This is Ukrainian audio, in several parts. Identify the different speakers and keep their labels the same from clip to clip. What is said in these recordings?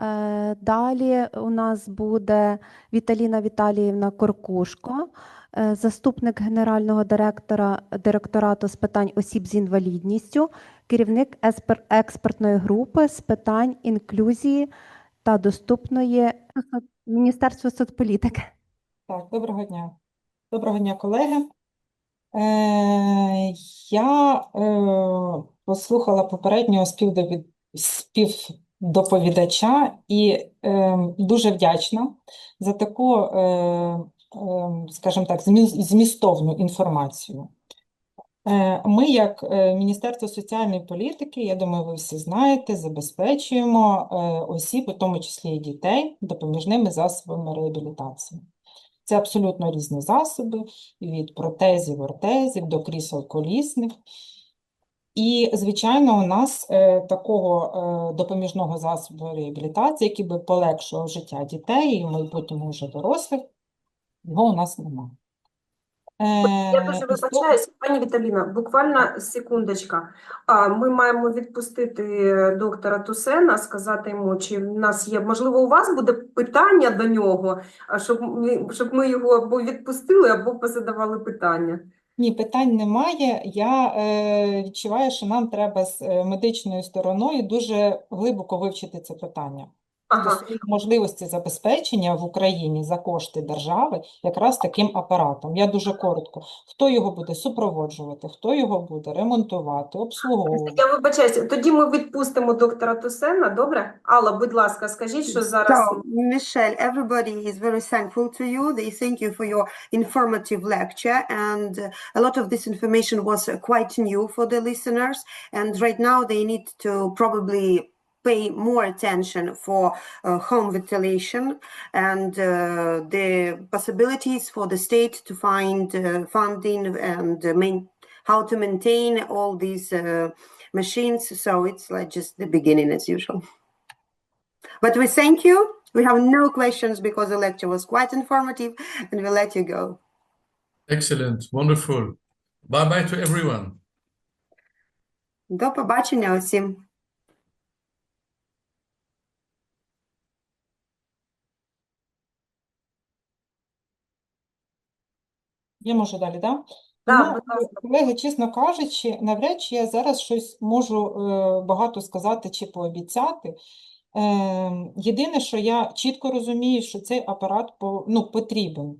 Speaker 1: Е, Далі у нас буде Віталіна Віталіївна Коркушко, е, заступник генерального директора директорату з питань осіб з інвалідністю, керівник експертної групи з питань інклюзії та доступної Міністерства соцполітики.
Speaker 2: Так, доброго дня. Доброго дня, колеги. Е, я послухала попереднього співдовід- співдоповідача і е, дуже вдячна за таку, е, е, скажімо так, змістовну інформацію. Е, Ми, як е, Міністерство соціальної політики, я думаю, ви всі знаєте, забезпечуємо е, осіб, у тому числі і дітей, допоміжними засобами реабілітації. Це абсолютно різні засоби, від протезів, ортезів до крісел колісних. І, звичайно, у нас е, такого е, допоміжного засобу реабілітації, який би полегшував життя дітей і в майбутньому вже дорослих, його у нас немає.
Speaker 3: Я дуже
Speaker 2: Е, і з того-
Speaker 3: вибачаюсь, пані Віталіна, буквально секундочка. А ми маємо відпустити доктора Тусена, сказати йому, чи в нас є, можливо, у вас буде питання до нього, щоб ми, щоб ми його або відпустили, або позадавали питання.
Speaker 2: Ні, питань немає. Я е, відчуваю, що нам треба з е, медичною стороною дуже глибоко вивчити це питання.
Speaker 3: Ага.
Speaker 2: можливості забезпечення в Україні за кошти держави якраз таким апаратом. Я дуже коротко. Хто його буде супроводжувати, хто його буде ремонтувати, обслуговувати.
Speaker 3: Я вибачаюся, тоді ми відпустимо доктора Тусена, добре? Алла, будь ласка, скажіть, що зараз
Speaker 4: So, Michelle, everybody is very thankful to you. They thank you for your informative lecture, and a lot of this information was quite new for the listeners. And right now, they need to probably pay more attention for uh, home ventilation and uh, the possibilities for the state to find uh, funding and uh, main, how to maintain all these uh, machines. So it's like just the beginning as usual. But we thank you. We have no questions because the lecture was quite informative and we'll let you go.
Speaker 5: Excellent, wonderful. Bye bye to everyone.
Speaker 4: До побачення усім.
Speaker 2: Я можу далі, да?
Speaker 3: Да,
Speaker 2: Тому, колеги, чесно кажучи, навряд чи я зараз щось можу е, багато сказати чи пообіцяти. Е, єдине, що я чітко розумію, що цей апарат ну, потрібен.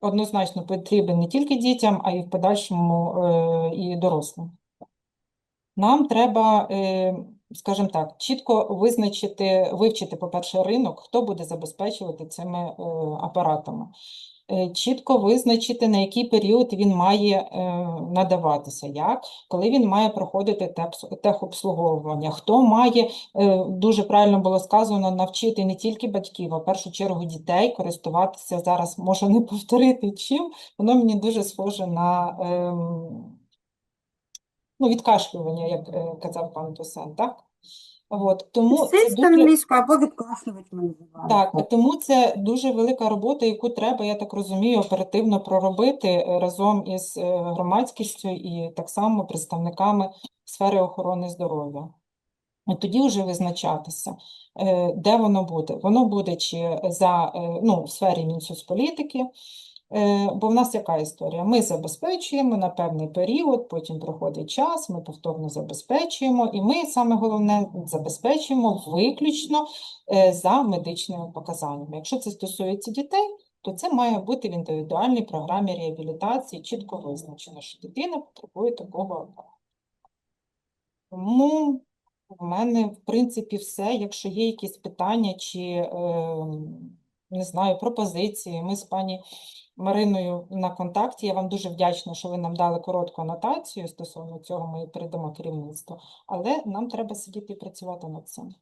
Speaker 2: Однозначно потрібен не тільки дітям, а й в подальшому е, і дорослим. Нам треба, скажімо так, чітко визначити, вивчити, по-перше, ринок, хто буде забезпечувати цими апаратами. Е, Чітко визначити, на який період він має е, надаватися, як, коли він має проходити техобслуговування, хто має, е, дуже правильно було сказано, навчити не тільки батьків, а в першу чергу дітей користуватися зараз, можу не повторити чим, воно мені дуже схоже на ем, ну, відкашлювання, як казав пан Тусен, так? От, тому це
Speaker 4: Сесть
Speaker 2: дуже...
Speaker 4: англійською або ми називаємо.
Speaker 2: Так, тому це дуже велика робота, яку треба, я так розумію, оперативно проробити е, разом із е, громадськістю і так само представниками сфери охорони здоров'я. І тоді вже визначатися, е, де воно буде. Воно буде чи за, ну, в сфері Мінсоцполітики, Бо в нас яка історія? Ми забезпечуємо на певний період, потім проходить час, ми повторно забезпечуємо, і ми саме головне забезпечуємо виключно е, за медичними показаннями. Якщо це стосується дітей, то це має бути в індивідуальній програмі реабілітації чітко визначено, що дитина потребує такого. Тому в мене, в принципі, все. Якщо є якісь питання чи, е, не знаю, пропозиції, ми з пані Мариною на контакті. Я вам дуже вдячна, що ви нам дали коротку анотацію стосовно цього, ми передамо керівництво, Але нам треба сидіти і працювати над цим.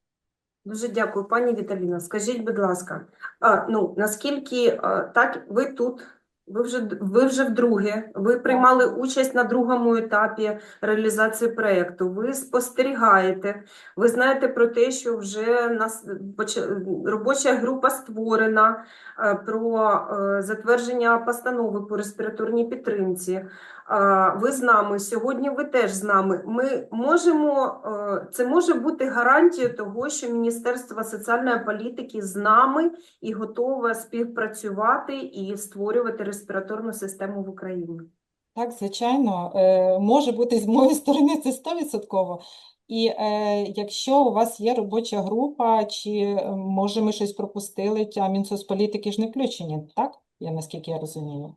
Speaker 3: Дуже дякую, пані Віталіна. Скажіть, будь ласка, а, ну, наскільки а, так ви тут, ви вже, ви вже вдруге, ви приймали участь на другому етапі реалізації проєкту, ви спостерігаєте, ви знаєте про те, що вже нас робоча група створена е, про е, затвердження постанови по респіраторній підтримці. ви з нами, сьогодні ви теж з нами. Ми можемо, е, це може бути гарантією того, що Міністерство соціальної політики з нами і готове співпрацювати і створювати респіраторну систему в Україні.
Speaker 2: Так, звичайно, е, може бути з моєї сторони це 100%. І е, якщо у вас є робоча група, чи е, може ми щось пропустили, а Мінсоцполітики ж не включені, так? Я наскільки я розумію.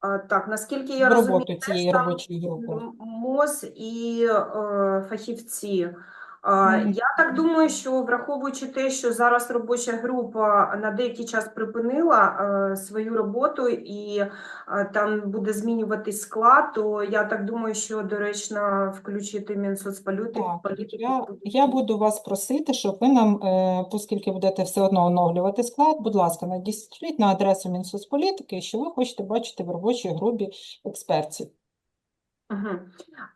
Speaker 3: А, так, наскільки я
Speaker 2: В
Speaker 3: розумію,
Speaker 2: роботу
Speaker 3: теж
Speaker 2: цієї робочої групи.
Speaker 3: МОЗ і е, фахівці. Я так думаю, що враховуючи те, що зараз робоча група на деякий час припинила е, свою роботу і е, там буде змінюватись склад, то я так думаю, що доречно включити Мінсоцполітик.
Speaker 2: Я, я буду вас просити, щоб ви нам, е, оскільки будете все одно оновлювати склад, будь ласка, надішліть на адресу Мінсоцполітики, що ви хочете бачити в робочій групі експертів.
Speaker 3: Мгм.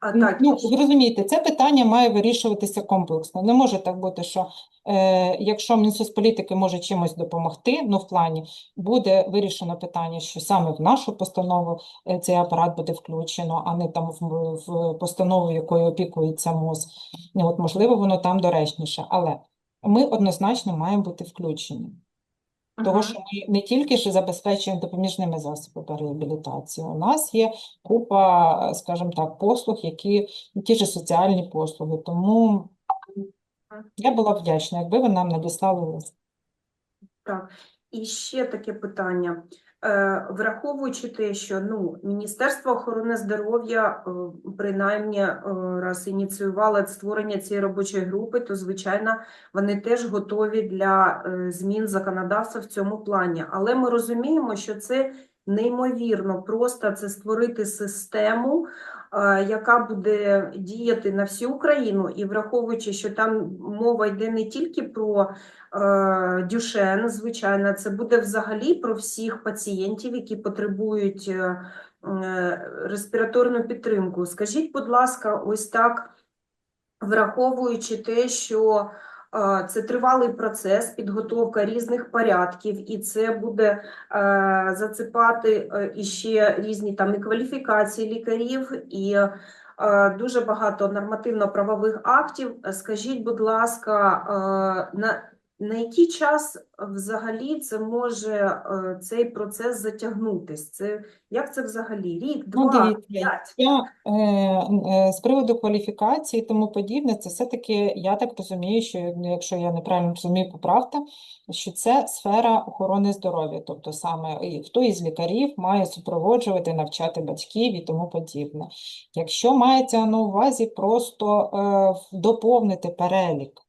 Speaker 3: А,
Speaker 2: Ну,
Speaker 3: так,
Speaker 2: ну, ви розумієте, це питання має вирішуватися комплексно. Не може так бути, що е, якщо Мінсоцполітики може чимось допомогти, ну в плані буде вирішено питання, що саме в нашу постанову е, цей апарат буде включено, а не там в, в постанову, якою опікується МОЗ. Ну, от, можливо, воно там доречніше, але ми однозначно маємо бути включені. Того, що ми не тільки ж забезпечуємо допоміжними засобами реабілітації, у нас є купа, скажімо так, послуг, які ті ж соціальні послуги. Тому я була вдячна, якби ви нам надіслали лист.
Speaker 3: Так, і ще таке питання. Е, Враховуючи те, що ну, Міністерство охорони здоров'я е, принаймні е, раз ініціювало створення цієї робочої групи, то звичайно вони теж готові для змін законодавства в цьому плані. Але ми розуміємо, що це неймовірно просто це створити систему, яка буде діяти на всю Україну, і враховуючи, що там мова йде не тільки про е, Дюшен, звичайно, це буде взагалі про всіх пацієнтів, які потребують е, е, респіраторну підтримку. Скажіть, будь ласка, ось так, враховуючи те, що е, це тривалий процес, підготовка різних порядків, і це буде е, зацепати е, іще різні там і кваліфікації лікарів, і е, дуже багато нормативно-правових актів. Скажіть, будь ласка, е, на на який час взагалі це може е, цей процес затягнутись? Це як це взагалі? Рік,
Speaker 2: Ну,
Speaker 3: два,
Speaker 2: дивіться,
Speaker 3: п'ять?
Speaker 2: Я е, е, з приводу кваліфікації і тому подібне, це все-таки, я так розумію, що ну, якщо я неправильно розумію, поправте, що це сфера охорони здоров'я, тобто саме хто із лікарів має супроводжувати, навчати батьків і тому подібне. Якщо мається на увазі просто е, доповнити перелік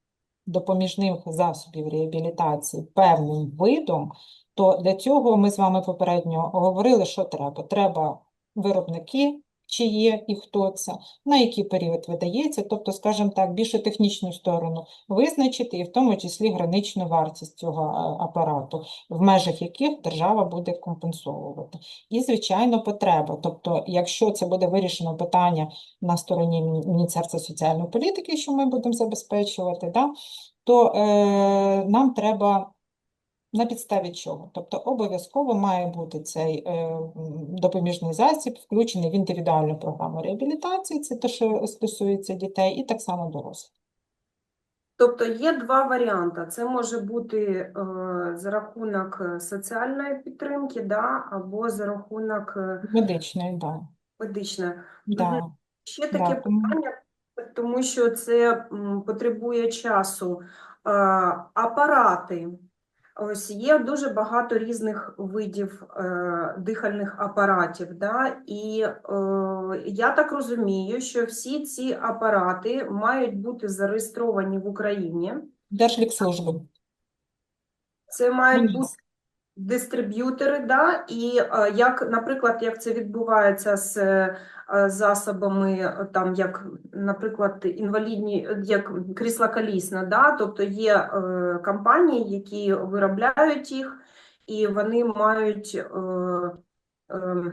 Speaker 2: допоміжних засобів реабілітації певним видом, то для цього ми з вами попередньо говорили, що треба. Треба виробники, чи є і хто це, на який період видається, тобто, скажімо так, більше технічну сторону визначити, і в тому числі граничну вартість цього е, апарату, в межах яких держава буде компенсовувати. І, звичайно, потреба. Тобто, якщо це буде вирішено питання на стороні Міністерства соціальної політики, що ми будемо забезпечувати, да, то е, нам треба на підставі чого? Тобто обов'язково має бути цей е, допоміжний засіб включений в індивідуальну програму реабілітації, це те, що стосується дітей, і так само дорослих.
Speaker 3: Тобто є два варіанти. Це може бути е, за рахунок соціальної підтримки, да, або за рахунок е,
Speaker 2: Медичної, да.
Speaker 3: медичної.
Speaker 2: Да.
Speaker 3: Ще таке
Speaker 2: тому-
Speaker 3: питання, тому що це потребує часу. Е, Апарати. Ось є дуже багато різних видів е, дихальних апаратів. Да? І е, я так розумію, що всі ці апарати мають бути зареєстровані в Україні.
Speaker 2: Держлікслужби.
Speaker 3: Це мають бути дистриб'ютори, да? і е, як, наприклад, як це відбувається з е, засобами, е, там, як, наприклад, інвалідні, як крісла колісна, да? тобто є компанії, які виробляють їх, і вони мають е, е,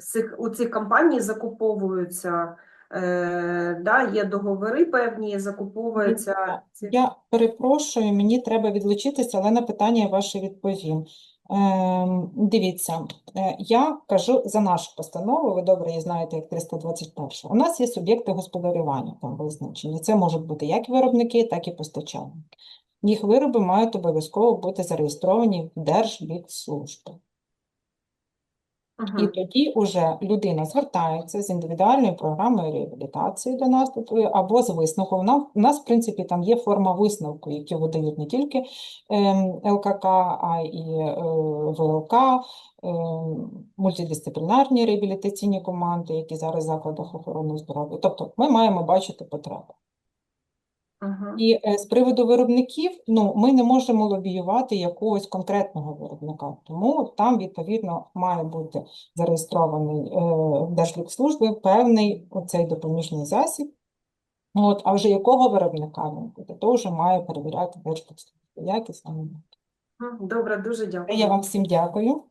Speaker 3: цих- у цих компаній закуповуються, е, да? є договори певні, закуповуються
Speaker 2: Я перепрошую, мені треба відлучитися, але на питання ваше відповім. Ем, дивіться, е, я кажу за нашу постанову, ви добре її знаєте, як 321. У нас є суб'єкти господарювання там визначені. Це можуть бути як виробники, так і постачальники. Їх вироби мають обов'язково бути зареєстровані в Держлікслужбі. І тоді уже людина звертається з індивідуальною програмою реабілітації до нас тобто, або з висновком. У нас, в принципі, там є форма висновку, які видають не тільки ем, ЛКК, а і е, ВЛК, ем, мультидисциплінарні реабілітаційні команди, які зараз в закладах охорони здоров'я. Тобто ми маємо бачити потребу. І е, з приводу виробників, ну, ми не можемо лобіювати якогось конкретного виробника, тому там, відповідно, має бути зареєстрований е, в Держлікслужбі певний оцей допоміжний засіб. От, а вже якого виробника він буде, то вже має перевіряти Держлікслужба. Якість.
Speaker 3: Мгм. Добре, дуже дякую.
Speaker 2: Я вам всім дякую.